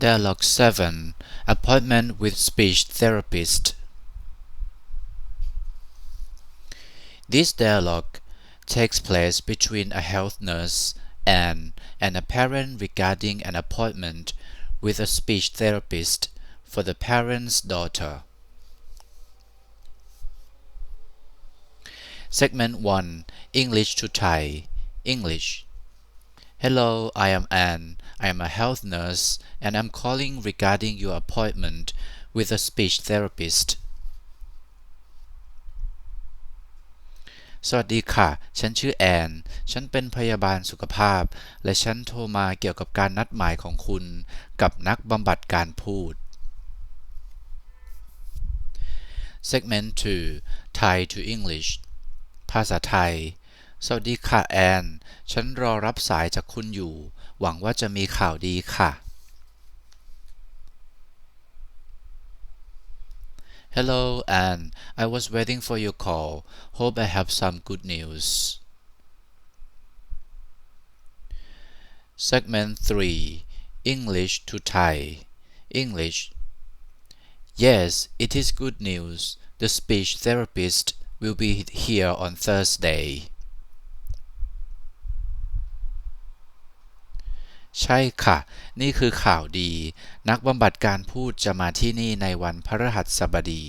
Dialogue 7 Appointment with Speech Therapist This dialogue takes place between a health nurse and an parent regarding an appointment with a speech therapist for the parent's daughter. Segment 1 English to Thai English Hello, I am Anne. I am a health nurse and I'm calling regarding your appointment with a speech therapist. สวัสดีค่ะ ฉันชื่อแอน ฉันเป็นพยาบาลสุขภาพ และฉันโทรมาเกี่ยวกับการนัดหมายของคุณ กับนักบำบัดการพูด Segment 2 Thai to English ภาษาไทย สวัสดีค่ะแอน ฉันรอรับสายจากคุณอยู่ หวังว่าจะมีข่าวดีค่ะ Hello, Anne. I was waiting for your call. Hope I have some good news. Segment 3 English to Thai English Yes, it is good news. The speech therapist will be here on Thursday. ใช่ค่ะ นี่คือข่าวดี นักบำบัดการพูดจะมาที่นี่ในวันพฤหัสบดี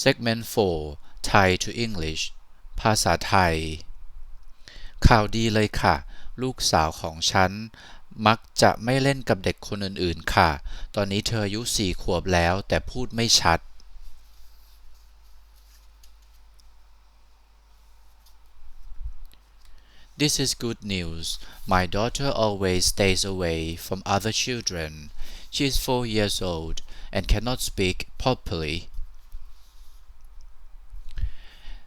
Segment 4 Thai to English ภาษาไทย ข่าวดีเลยค่ะ ลูกสาวของฉัน มักจะไม่เล่นกับเด็กคนอื่นๆค่ะ ตอนนี้เธออายุสี่ขวบแล้วแต่พูดไม่ชัด This is good news. My daughter always stays away from other children. She is four years old and cannot speak properly.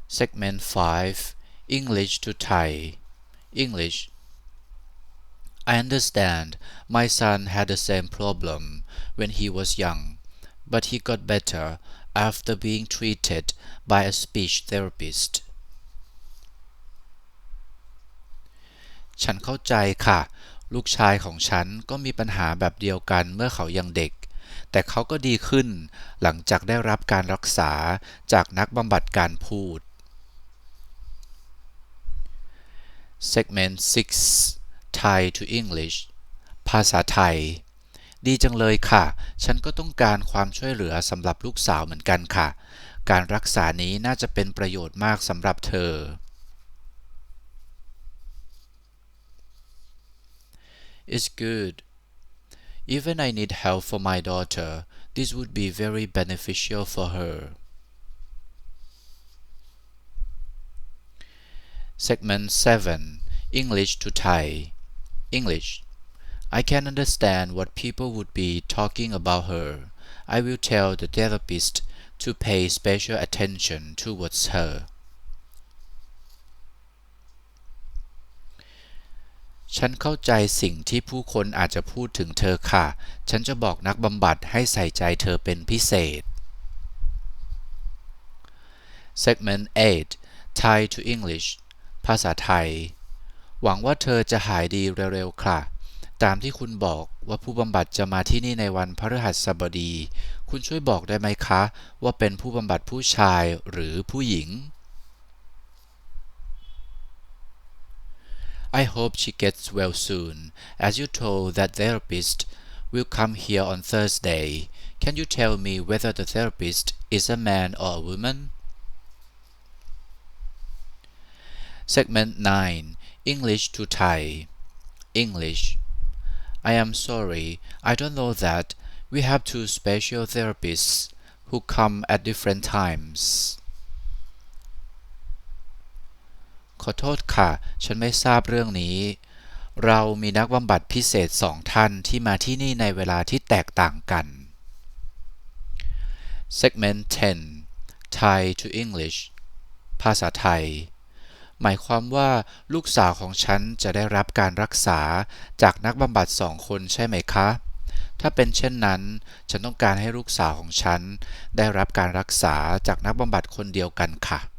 Segment 5 English to Thai English I understand my son had the same problem when he was young, but he got better after being treated by a speech therapist. ฉันเข้าใจค่ะ ลูกชายของฉันก็มีปัญหาแบบเดียวกันเมื่อเขายังเด็ก แต่เขาก็ดีขึ้น หลังจากได้รับการรักษาจากนักบำบัดการพูด Segment 6 Thai to English ภาษาไทย ดีจังเลยค่ะ ฉันก็ต้องการความช่วยเหลือสำหรับลูกสาวเหมือนกันค่ะ การรักษานี้น่าจะเป็นประโยชน์มากสำหรับเธอ is good. Even I need help for my daughter, this would be very beneficial for her. Segment 7 English to Thai English I can understand what people would be talking about her. I will tell the therapist to pay special attention towards her. ฉันเข้าใจสิ่งที่ผู้คนอาจจะพูดถึงเธอค่ะ ฉันจะบอกนักบำบัดให้ใส่ใจเธอเป็นพิเศษ Segment 8 Thai to English ภาษาไทย หวังว่าเธอจะหายดีเร็วๆค่ะ ตามที่คุณบอกว่าผู้บำบัดจะมาที่นี่ในวันพฤหัสบดี คุณช่วยบอกได้ไหมคะ ว่าเป็นผู้บำบัดผู้ชายหรือผู้หญิง I hope she gets well soon. As you told that therapist will come here on Thursday, can you tell me whether the therapist is a man or a woman? Segment 9 English to Thai English I am sorry, I don't know that we have two special therapists who come at different times. ขอโทษค่ะ ฉันไม่ทราบเรื่องนี้ เรามีนักบำบัดพิเศษสองท่านที่มาที่นี่ในเวลาที่แตกต่างกัน Segment 10 Thai to English ภาษาไทย หมายความว่าลูกสาวของฉันจะได้รับการรักษาจากนักบำบัดสองคนใช่ไหมคะ ถ้าเป็นเช่นนั้น ฉันต้องการให้ลูกสาวของฉัน ได้รับการรักษาจากนักบำบัดคนเดียวกันค่ะ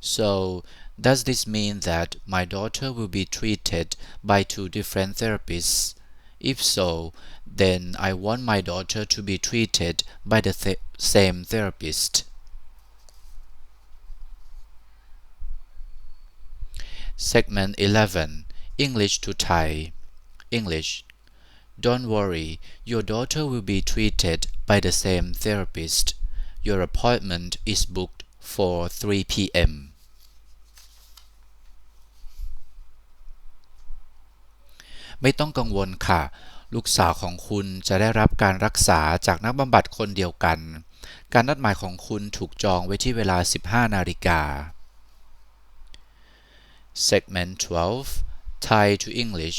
So Does this mean that my daughter will be treated by two different therapists? If so, then I want my daughter to be treated by the th- same therapist. Segment 11 English to Thai English Don't worry, your daughter will be treated by the same therapist. Your appointment is booked for 3 p.m. ไม่ต้องกังวลค่ะ ลูกสาวของคุณจะได้รับการรักษาจากนักบำบัดคนเดียวกัน การนัดหมายของคุณถูกจองไว้ที่เวลา 15 นาฬิกา Segment 12 Thai to English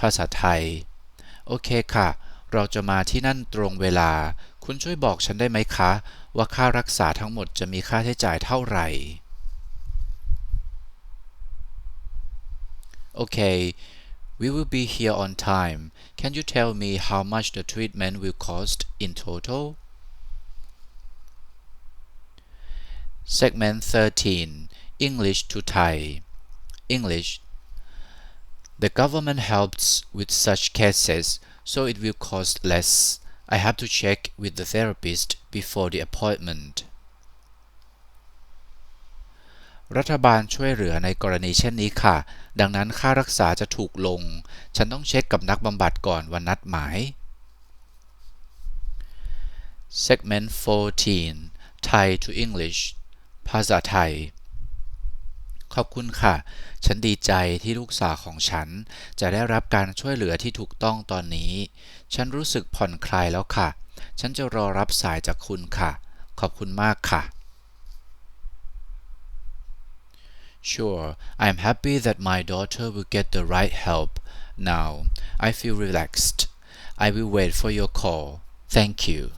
ภาษาไทย โอเคค่ะ เราจะมาที่นั่นตรงเวลา คุณช่วยบอกฉันได้ไหมคะ ว่าค่ารักษาทั้งหมดจะมีค่าใช้จ่ายเท่าไหร่ Okay we will be here on time can you tell me how much the treatment will cost in total Segment 13 English to Thai English The government helps with such cases, so it will cost less. I have to check with the therapist before the appointment. รัฐบาลช่วยเหลือในกรณีเช่นนี้ค่ะ ดังนั้นค่ารักษาจะถูกลง ฉันต้องเช็คกับนักบำบัดก่อนวันนัดหมาย Segment 14 Thai to English ภาษาไทย ขอบคุณค่ะ ฉันดีใจที่ลูกสาวของฉัน จะได้รับการช่วยเหลือที่ถูกต้องตอนนี้ ฉันรู้สึกผ่อนคลายแล้วค่ะ ฉันจะรอรับสายจากคุณค่ะ ขอบคุณมากค่ะ Sure, I am happy that my daughter will get the right help. Now, I feel relaxed. I will wait for your call. Thank you.